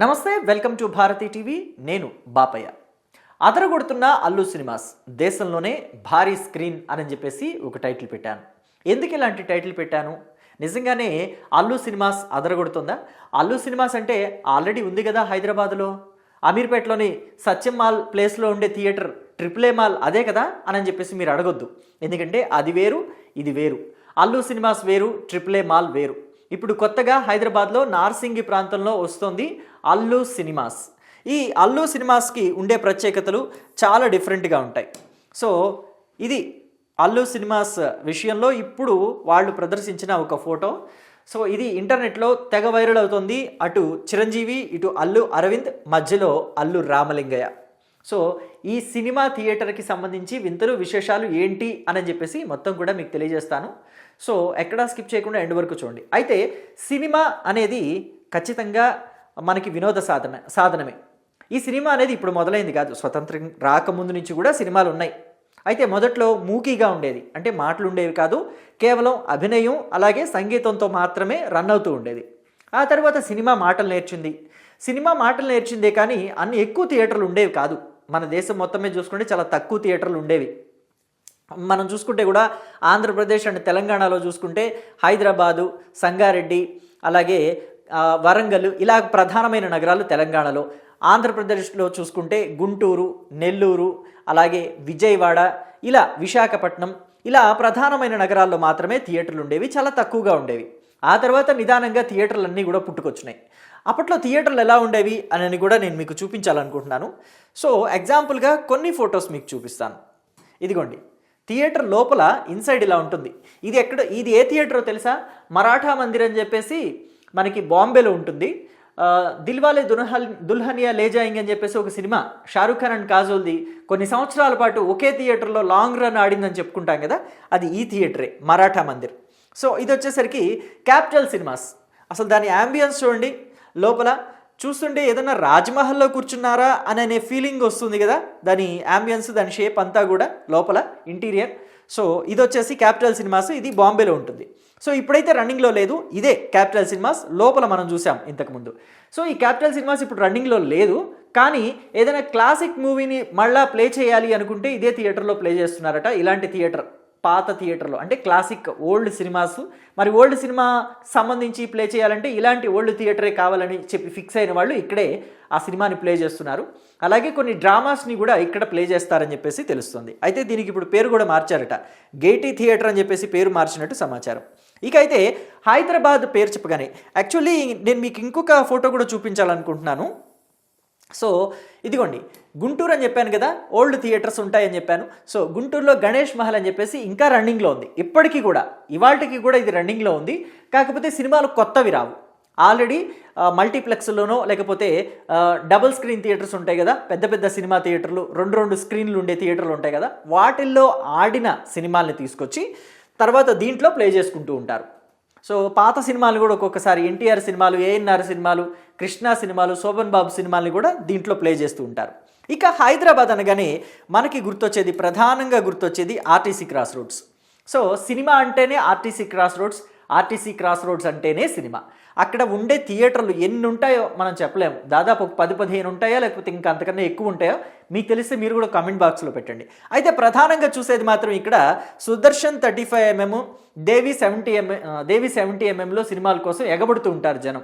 నమస్తే welcome to Bharati TV. నేను Bapayya. అదరగొడుతున్న Allu cinemas దేశంలోనే భారీ స్క్రీన్ అని చెప్పేసి ఒక టైటిల్ పెట్టాను. ఎందుకు ఇలాంటి టైటిల్ పెట్టాను? నిజంగానే అల్లు సినిమాస్ అదరగొడుతుందా? అల్లు సినిమాస్ అంటే ఆల్రెడీ ఉంది కదా హైదరాబాద్లో. అమీర్పేటలోని సత్యం మాల్ ప్లేస్లో ఉండే థియేటర్ ట్రిపుల్ ఏ మాల్ అదే కదా అని చెప్పేసి మీరు అడగొద్దు. ఎందుకంటే అది వేరు ఇది వేరు. అల్లు సినిమాస్ వేరు ట్రిపుల్ ఏ మాల్ వేరు. ఇప్పుడు కొత్తగా హైదరాబాద్లో నార్సింగి ప్రాంతంలో వస్తుంది అల్లు సినిమాస్. ఈ అల్లు సినిమాస్కి ఉండే ప్రత్యేకతలు చాలా డిఫరెంట్గా ఉంటాయి. సో ఇది అల్లు సినిమాస్ విషయంలో ఇప్పుడు వాళ్ళు ప్రదర్శించిన ఒక ఫోటో. సో ఇది ఇంటర్నెట్లో తెగ వైరల్ అవుతుంది. అటు చిరంజీవి ఇటు అల్లు అరవింద్ మధ్యలో అల్లు రామలింగయ్య. సో ఈ సినిమా థియేటర్కి సంబంధించి వింతలు విశేషాలు ఏంటి అని చెప్పేసి మొత్తం కూడా మీకు తెలియజేస్తాను. సో ఎక్కడా స్కిప్ చేయకుండా ఎండ్ వరకు చూడండి. అయితే సినిమా అనేది ఖచ్చితంగా మనకి వినోద సాధన సాధనమే. ఈ సినిమా అనేది ఇప్పుడు మొదలైంది కాదు. స్వతంత్రం రాకముందు నుంచి కూడా సినిమాలు ఉన్నాయి. అయితే మొదట్లో మూకీగా ఉండేది. అంటే మాటలు ఉండేవి కాదు. కేవలం అభినయం అలాగే సంగీతంతో మాత్రమే రన్ అవుతూ ఉండేది. ఆ తర్వాత సినిమా మాటలు నేర్చింది. సినిమా మాటలు నేర్చిందే కానీ అన్ని ఎక్కువ థియేటర్లు ఉండేవి కాదు. మన దేశం మొత్తమే చూసుకుంటే చాలా తక్కువ థియేటర్లు ఉండేవి. మనం చూసుకుంటే కూడా ఆంధ్రప్రదేశ్ అండ్ తెలంగాణలో చూసుకుంటే హైదరాబాదు సంగారెడ్డి అలాగే వరంగల్ ఇలా ప్రధానమైన నగరాలు తెలంగాణలో. ఆంధ్రప్రదేశ్లో చూసుకుంటే గుంటూరు నెల్లూరు అలాగే విజయవాడ ఇలా విశాఖపట్నం ఇలా ప్రధానమైన నగరాల్లో మాత్రమే థియేటర్లు ఉండేవి చాలా తక్కువగా ఉండేవి. ఆ తర్వాత నిదానంగా థియేటర్లు అన్నీ కూడా పుట్టుకొచ్చినాయి. అప్పట్లో థియేటర్లు ఎలా ఉండేవి అని కూడా నేను మీకు చూపించాలనుకుంటున్నాను. సో ఎగ్జాంపుల్గా కొన్ని ఫొటోస్ మీకు చూపిస్తాను. ఇదిగోండి. థియేటర్ లోపల ఇన్సైడ్ ఇలా ఉంటుంది. ఇది ఎక్కడ ఇది ఏ థియేటరో తెలుసా? మరాఠా మందిర్ అని చెప్పేసి మనకి బాంబేలో ఉంటుంది. దిల్వాలే దుల్హల్ దుల్హనియా లేజాయింగ్ అని చెప్పేసి ఒక సినిమా షారూఖ్ ఖాన్ అండ్ కాజోల్ది కొన్ని సంవత్సరాల పాటు ఒకే థియేటర్లో లాంగ్ రన్ ఆడిందని చెప్పుకుంటాం కదా అది ఈ థియేటరే మరాఠా మందిర్. సో ఇది వచ్చేసరికి క్యాపిటల్ సినిమాస్. అసలు దాని యాంబియన్స్ చూడండి లోపల చూస్తుంటే ఏదైనా రాజ్మహల్లో కూర్చున్నారా అని అనే ఫీలింగ్ వస్తుంది కదా దాని యాంబియన్స్ దాని షేప్ అంతా కూడా లోపల ఇంటీరియర్ సో ఇది వచ్చేసి క్యాపిటల్ సినిమాస్ ఇది బాంబేలో ఉంటుంది. సో ఇప్పుడైతే రన్నింగ్లో లేదు ఇదే క్యాపిటల్ సినిమాస్ లోపల మనం చూసాం ఇంతకుముందు సో ఈ క్యాపిటల్ సినిమాస్ ఇప్పుడు రన్నింగ్లో లేదు కానీ ఏదైనా క్లాసిక్ మూవీని మళ్ళా ప్లే చేయాలి అనుకుంటే ఇదే థియేటర్లో ప్లే చేస్తున్నారట ఇలాంటి థియేటర్. పాత థియేటర్లో. అంటే క్లాసిక్ ఓల్డ్ సినిమాస్. మరి ఓల్డ్ సినిమా సంబంధించి ప్లే చేయాలంటే ఇలాంటి ఓల్డ్ థియేటరే కావాలని చెప్పి ఫిక్స్ అయిన వాళ్ళు ఇక్కడే ఆ సినిమాని ప్లే చేస్తున్నారు. అలాగే కొన్ని డ్రామాస్ని కూడా ఇక్కడ ప్లే చేస్తారని చెప్పేసి తెలుస్తుంది. అయితే దీనికి ఇప్పుడు పేరు కూడా మార్చారట. గేటీ థియేటర్ అని చెప్పేసి పేరు మార్చినట్టు సమాచారం. ఇక అయితే హైదరాబాద్ పేరు చెప్పగానే యాక్చువల్లీ నేను మీకు ఇంకొక ఫోటో కూడా చూపించాలనుకుంటున్నాను. సో ఇదిగోండి గుంటూరు అని చెప్పాను కదా ఓల్డ్ థియేటర్స్ ఉంటాయని చెప్పాను. సో గుంటూరులో గణేష్ మహల్ అని చెప్పేసి ఇంకా రన్నింగ్లో ఉంది. ఇప్పటికీ కూడా ఇవాళకి కూడా ఇది రన్నింగ్లో ఉంది. కాకపోతే సినిమాలు కొత్తవి రావు. ఆల్రెడీ మల్టీప్లెక్స్లోనో లేకపోతే డబుల్ స్క్రీన్ థియేటర్స్ ఉంటాయి కదా పెద్ద పెద్ద సినిమా థియేటర్లు రెండు రెండు స్క్రీన్లు ఉండే థియేటర్లు ఉంటాయి కదా వాటిల్లో ఆడిన సినిమాల్ని తీసుకొచ్చి తర్వాత దీంట్లో ప్లే చేసుకుంటూ ఉంటారు. సో పాత సినిమాలు కూడా ఒక్కొక్కసారి ఎన్టీఆర్ సినిమాలు ఏఎన్ఆర్ సినిమాలు కృష్ణ సినిమాలు శోభన్ బాబు సినిమాల్ని కూడా దీంట్లో ప్లే చేస్తూ ఉంటారు. ఇక హైదరాబాద్ అనగానే మనకి గుర్తొచ్చేది ప్రధానంగా గుర్తొచ్చేది RTC cross roads so cinema అంటేనే RTC cross roads RTC cross roads అంటేనే సినిమా. అక్కడ ఉండే థియేటర్లు ఎన్ని ఉంటాయో మనం చెప్పలేము. దాదాపు ఒక పది పదిహేను ఉంటాయా? లేకపోతే ఇంకా అంతకన్నా ఎక్కువ ఉంటాయో? మీకు తెలిస్తే మీరు కూడా కామెంట్ బాక్స్లో పెట్టండి. అయితే ప్రధానంగా చూసేది మాత్రం ఇక్కడ Sudarshan thirty five MM Devi seventy MM Devi seventy ఎంఎంలో సినిమాల కోసం ఎగబడుతూ ఉంటారు జనం.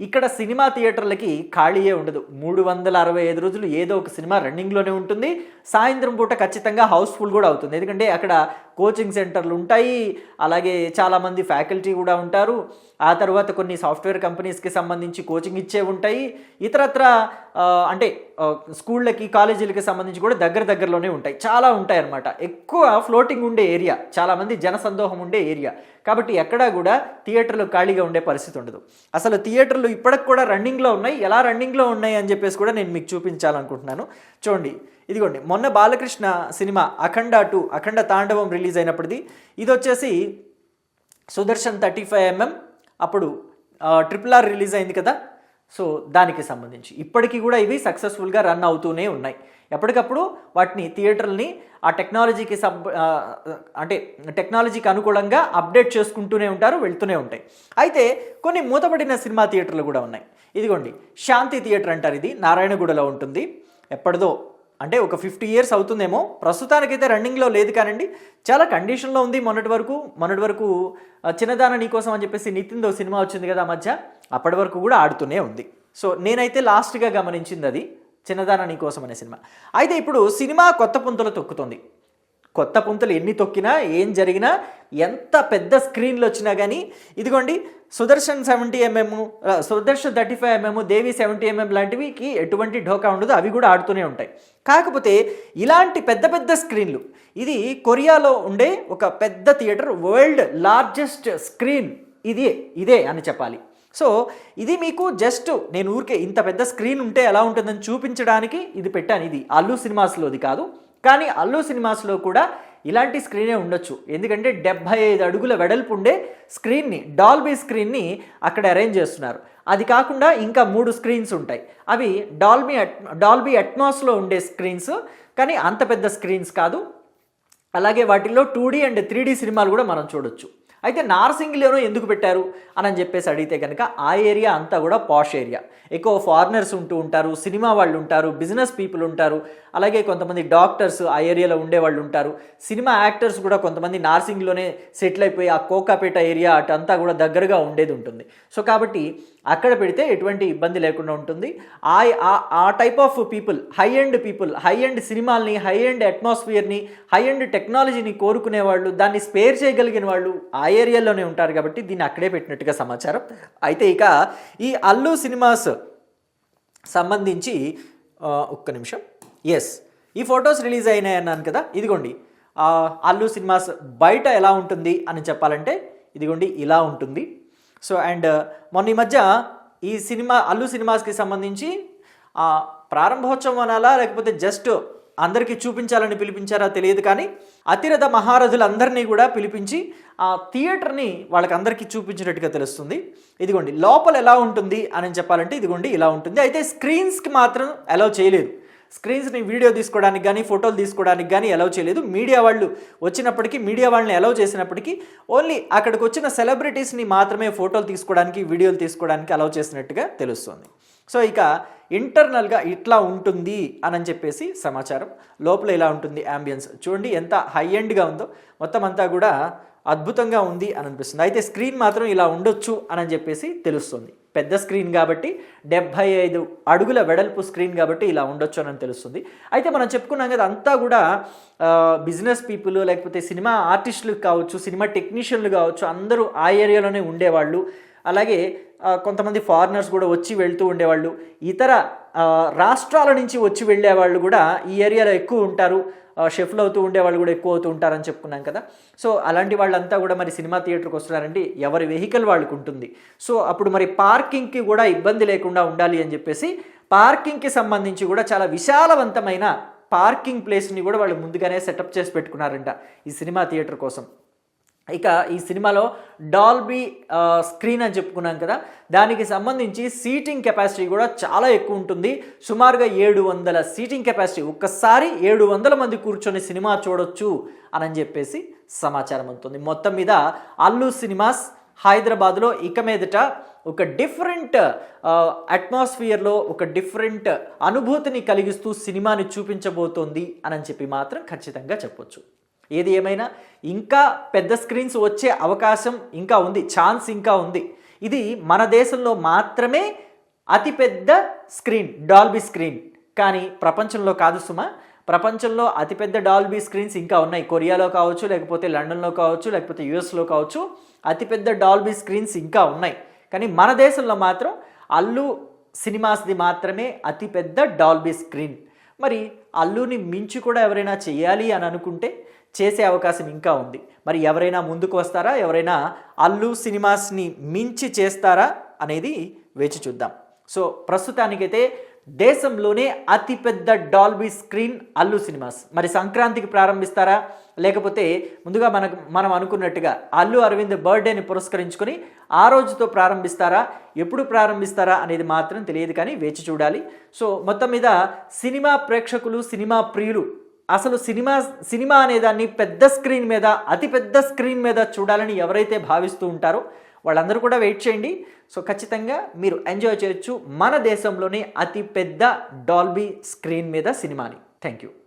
ఇక్కడ సినిమా థియేటర్లకి ఖాళీయే ఉండదు. మూడు వందల అరవై ఐదు రోజులు ఏదో ఒక సినిమా రన్నింగ్లోనే ఉంటుంది. సాయంత్రం పూట ఖచ్చితంగా హౌస్ఫుల్ కూడా అవుతుంది. ఎందుకంటే అక్కడ కోచింగ్ సెంటర్లు ఉంటాయి. అలాగే చాలామంది ఫ్యాకల్టీ కూడా ఉంటారు. ఆ తర్వాత కొన్ని సాఫ్ట్వేర్ కంపెనీస్కి సంబంధించి కోచింగ్ ఇచ్చే ఉంటాయి. ఇతరత్ర అంటే స్కూళ్ళకి కాలేజీలకి సంబంధించి కూడా దగ్గర దగ్గరలోనే ఉంటాయి. చాలా ఉంటాయి అన్నమాట ఎక్కువ ఫ్లోటింగ్ ఉండే ఏరియా. చాలామంది జనసందోహం ఉండే ఏరియా. కాబట్టి ఎక్కడా కూడా థియేటర్లు ఖాళీగా ఉండే పరిస్థితి ఉండదు. అసలు థియేటర్లు ఇప్పటికి కూడా రన్నింగ్లో ఉన్నాయి. ఎలా రన్నింగ్లో ఉన్నాయి అని చెప్పేసి కూడా నేను మీకు చూపించాలనుకుంటున్నాను. చూడండి ఇదిగోండి. మొన్న Balakrishna cinema Akhanda two Akhanda Thandavam release అయినప్పటిది. ఇది వచ్చేసి సుదర్శన్ థర్టీ ఫైవ్ ఎంఎం అప్పుడు ట్రిపుల్ ఆర్ రిలీజ్ అయింది కదా? సో దానికి సంబంధించి. ఇప్పటికీ కూడా ఇవి సక్సెస్ఫుల్గా రన్ అవుతూనే ఉన్నాయి. ఎప్పటికప్పుడు వాటిని థియేటర్ని ఆ టెక్నాలజీకి సబ్ అంటే టెక్నాలజీకి అనుకూలంగా అప్డేట్ చేసుకుంటూనే ఉంటారు వెళ్తూనే ఉంటాయి. అయితే కొన్ని మూతపడిన సినిమా థియేటర్లు కూడా ఉన్నాయి. ఇదిగోండి శాంతి థియేటర్ అంటారు ఇది. నారాయణగూడలో ఉంటుంది. ఎప్పటిదో అంటే ఒక ఫిఫ్టీ ఇయర్స్ అవుతుందేమో. ప్రస్తుతానికైతే రన్నింగ్లో లేదు కానండి. చాలా కండిషన్లో ఉంది మొన్నటి వరకు మొన్నటి వరకు చిన్నదాన నీకోసం అని చెప్పేసి నితిన్దో సినిమా వచ్చింది కదా మధ్య అప్పటి వరకు కూడా ఆడుతూనే ఉంది. సో నేనైతే లాస్ట్గా గమనించింది అది చిన్నదాన నీకోసం అనే సినిమా. అయితే ఇప్పుడు సినిమా కొత్త పుంతలు తొక్కుతుంది. కొత్త పుంతలు ఎన్ని తొక్కినా ఏం జరిగినా ఎంత పెద్ద స్క్రీన్లు వచ్చినా కానీ ఇదిగోండి Sudarshan seventy MM Sudarshan thirty five MM Devi seventy MM లాంటివికి ఎటువంటి ఢోకా ఉండదు అవి కూడా ఆడుతూనే ఉంటాయి. కాకపోతే ఇలాంటి పెద్ద పెద్ద స్క్రీన్లు ఇది కొరియాలో ఉండే ఒక పెద్ద థియేటర్ వరల్డ్ లార్జెస్ట్ స్క్రీన్ ఇది ఇదే అని చెప్పాలి. సో ఇది మీకు జస్ట్ నేను ఊరికే ఇంత పెద్ద స్క్రీన్ ఉంటే ఎలా ఉంటుందని చూపించడానికి ఇది పెట్టాను ఇది అల్లు సినిమాస్లోది కాదు. కానీ అల్లు సినిమాస్లో కూడా ఇలాంటి స్క్రీనే ఉండొచ్చు. ఎందుకంటే డెబ్బై ఐదు అడుగుల వెడల్పు ఉండే స్క్రీన్ని డాల్బీ స్క్రీన్ని అక్కడ అరేంజ్ చేస్తున్నారు. అది కాకుండా ఇంకా మూడు స్క్రీన్స్ ఉంటాయి. అవి డాల్బీ అట్ డాల్బీ అట్మాస్లో ఉండే స్క్రీన్స్ కానీ అంత పెద్ద స్క్రీన్స్ కాదు. అలాగే వాటిల్లో two D and three D సినిమాలు కూడా మనం చూడొచ్చు. అయితే నార్సింగ్లోనూ ఎందుకు పెట్టారు అని చెప్పేసి అడిగితే కనుక ఆ ఏరియా అంతా కూడా పాష్ ఏరియా. ఎక్కువ ఫారినర్స్ ఉంటూ ఉంటారు సినిమా వాళ్ళు ఉంటారు బిజినెస్ పీపుల్ ఉంటారు అలాగే కొంతమంది డాక్టర్స్ ఆ ఏరియాలో ఉండే వాళ్ళు ఉంటారు. సినిమా యాక్టర్స్ కూడా కొంతమంది నార్సింగ్లోనే సెటిల్ అయిపోయి ఆ కోకాపేట ఏరియా అటంతా కూడా దగ్గరగా ఉండేది ఉంటుంది. సో కాబట్టి అక్కడ పెడితే ఎటువంటి ఇబ్బంది లేకుండా ఉంటుంది. ఆ ఆ- ఆ type of people high end people high end సినిమాల్ని హై ఎండ్ అట్మాస్ఫియర్ని హై ఎండ్ టెక్నాలజీని కోరుకునే వాళ్ళు దాన్ని స్పేర్ చేయగలిగిన వాళ్ళు ఆ ఏరియాలోనే ఉంటారు కాబట్టి దీన్ని అక్కడే పెట్టినట్టుగా సమాచారం. అయితే ఇక ఈ అల్లు సినిమాస్ సంబంధించి ఒక్క నిమిషం. ఎస్ ఈ ఫొటోస్ రిలీజ్ అయినాయి అన్నాను కదా ఇదిగోండి. అల్లు సినిమాస్ బయట ఎలా ఉంటుంది అని చెప్పాలంటే ఇదిగోండి ఇలా ఉంటుంది. సో అండ్ మొన్న ఈ మధ్య ఈ సినిమా అల్లు సినిమాస్కి సంబంధించి ప్రారంభోత్సవం అనాలా లేకపోతే జస్ట్ అందరికీ చూపించాలని పిలిపించారా తెలియదు కానీ అతిరథ మహారథులందరినీ కూడా పిలిపించి ఆ థియేటర్ని వాళ్ళకి అందరికీ చూపించినట్టుగా తెలుస్తుంది. ఇదిగోండి లోపల ఎలా ఉంటుంది అని చెప్పాలంటే ఇదిగోండి ఇలా ఉంటుంది. అయితే స్క్రీన్స్కి మాత్రం అలౌ చేయలేదు. స్క్రీన్స్ని వీడియో తీసుకోవడానికి కానీ ఫోటోలు తీసుకోవడానికి కానీ అలౌ చేయలేదు. మీడియా వాళ్ళు వచ్చినప్పటికీ మీడియా వాళ్ళని అలౌ చేసినప్పటికీ ఓన్లీ అక్కడికి వచ్చిన సెలబ్రిటీస్ని మాత్రమే ఫోటోలు తీసుకోవడానికి వీడియోలు తీసుకోవడానికి అలౌ చేసినట్టుగా తెలుస్తుంది. సో ఇక ఇంటర్నల్గా ఇట్లా ఉంటుంది అని చెప్పేసి సమాచారం. లోపల ఇలా ఉంటుంది అంబియన్స్ చూడండి ఎంత హై ఎండ్గా ఉందో. మొత్తం అంతా కూడా అద్భుతంగా ఉంది అని అనిపిస్తుంది అయితే స్క్రీన్ మాత్రం ఇలా ఉండొచ్చు అని చెప్పేసి తెలుస్తుంది. పెద్ద స్క్రీన్ కాబట్టి డెబ్భై ఐదు అడుగుల వెడల్పు స్క్రీన్ కాబట్టి ఇలా ఉండొచ్చు అని తెలుస్తుంది. అయితే మనం చెప్పుకున్నాం కదా అంతా కూడా బిజినెస్ పీపుల్ లేకపోతే సినిమా ఆర్టిస్టులు కావచ్చు సినిమా టెక్నీషియన్లు కావచ్చు అందరూ ఆ ఏరియాలోనే ఉండేవాళ్ళు. అలాగే కొంతమంది ఫారినర్స్ కూడా వచ్చి వెళ్తూ ఉండేవాళ్ళు. ఇతర రాష్ట్రాల నుంచి వచ్చి వెళ్ళేవాళ్ళు కూడా ఈ ఏరియాలో ఎక్కువ ఉంటారు. షెఫ్లు అవుతూ ఉండేవాళ్ళు కూడా ఎక్కువ అవుతూ ఉంటారని చెప్పుకున్నాం కదా. సో అలాంటి వాళ్ళంతా కూడా మరి సినిమా థియేటర్కి వస్తున్నారంటే ఎవరి వెహికల్ వాళ్ళకు ఉంటుంది. సో అప్పుడు మరి పార్కింగ్కి కూడా ఇబ్బంది లేకుండా ఉండాలి అని చెప్పేసి పార్కింగ్కి సంబంధించి కూడా చాలా విశాలవంతమైన పార్కింగ్ ప్లేస్ని కూడా వాళ్ళు ముందుగానే సెటప్ చేసి పెట్టుకున్నారంట ఈ సినిమా థియేటర్ కోసం. ఇక ఈ సినిమాలో డాల్బీ స్క్రీన్ అని చెప్పుకున్నాం కదా దానికి సంబంధించి సీటింగ్ కెపాసిటీ కూడా చాలా ఎక్కువ ఉంటుంది. సుమారుగా ఏడు వందల సీటింగ్ కెపాసిటీ. ఒక్కసారి ఏడు వందల మంది కూర్చొని సినిమా చూడొచ్చు అని చెప్పేసి సమాచారం ఉంటుంది మొత్తం మీద అల్లు సినిమాస్ హైదరాబాద్లో ఇక మీదట ఒక డిఫరెంట్ అట్మాస్ఫియర్లో ఒక డిఫరెంట్ అనుభూతిని కలిగిస్తూ సినిమాని చూపించబోతోంది అని చెప్పి మాత్రం ఖచ్చితంగా చెప్పొచ్చు. ఏది ఏమైనా ఇంకా పెద్ద స్క్రీన్స్ వచ్చే అవకాశం ఇంకా ఉంది ఛాన్స్ ఇంకా ఉంది. ఇది మన దేశంలో మాత్రమే అతిపెద్ద స్క్రీన్ డాల్బీ స్క్రీన్. కానీ ప్రపంచంలో కాదు సుమా ప్రపంచంలో అతిపెద్ద డాల్బీ స్క్రీన్స్ ఇంకా ఉన్నాయి. కొరియాలో కావచ్చు లేకపోతే లండన్లో కావచ్చు లేకపోతే యుఎస్లో కావచ్చు అతిపెద్ద డాల్బీ స్క్రీన్స్ ఇంకా ఉన్నాయి. కానీ మన దేశంలో మాత్రం అల్లు సినిమాస్ది మాత్రమే అతిపెద్ద డాల్బీ స్క్రీన్. మరి అల్లుని మించి కూడా ఎవరైనా చేయాలి అని అనుకుంటే చేసే అవకాశం ఇంకా ఉంది. మరి ఎవరైనా ముందుకు వస్తారా? ఎవరైనా అల్లు సినిమాస్ని మించి చేస్తారా అనేది వేచి చూద్దాం. సో ప్రస్తుతానికైతే దేశంలోనే అతిపెద్ద డాల్బీ స్క్రీన్ అల్లు సినిమాస్. మరి సంక్రాంతికి ప్రారంభిస్తారా? లేకపోతే ముందుగా మనకు మనం అనుకున్నట్టుగా అల్లు అరవింద్ బర్త్డేని పురస్కరించుకొని ఆ రోజుతో ప్రారంభిస్తారా? ఎప్పుడు ప్రారంభిస్తారా అనేది మాత్రం తెలియదు కానీ వేచి చూడాలి. సో మొత్తం మీద సినిమా ప్రేక్షకులు సినిమా ప్రియులు అసలు సినిమా సినిమా అనేదాన్ని పెద్ద స్క్రీన్ మీద అతి పెద్ద స్క్రీన్ మీద చూడాలని ఎవరైతే భావిస్తూ ఉంటారో వాళ్ళందరూ కూడా వెయిట్ చేయండి. సో ఖచ్చితంగా మీరు ఎంజాయ్ చేయొచ్చు మన దేశంలోనే అతి పెద్ద డాల్బీ స్క్రీన్ మీద సినిమాని. Thank you.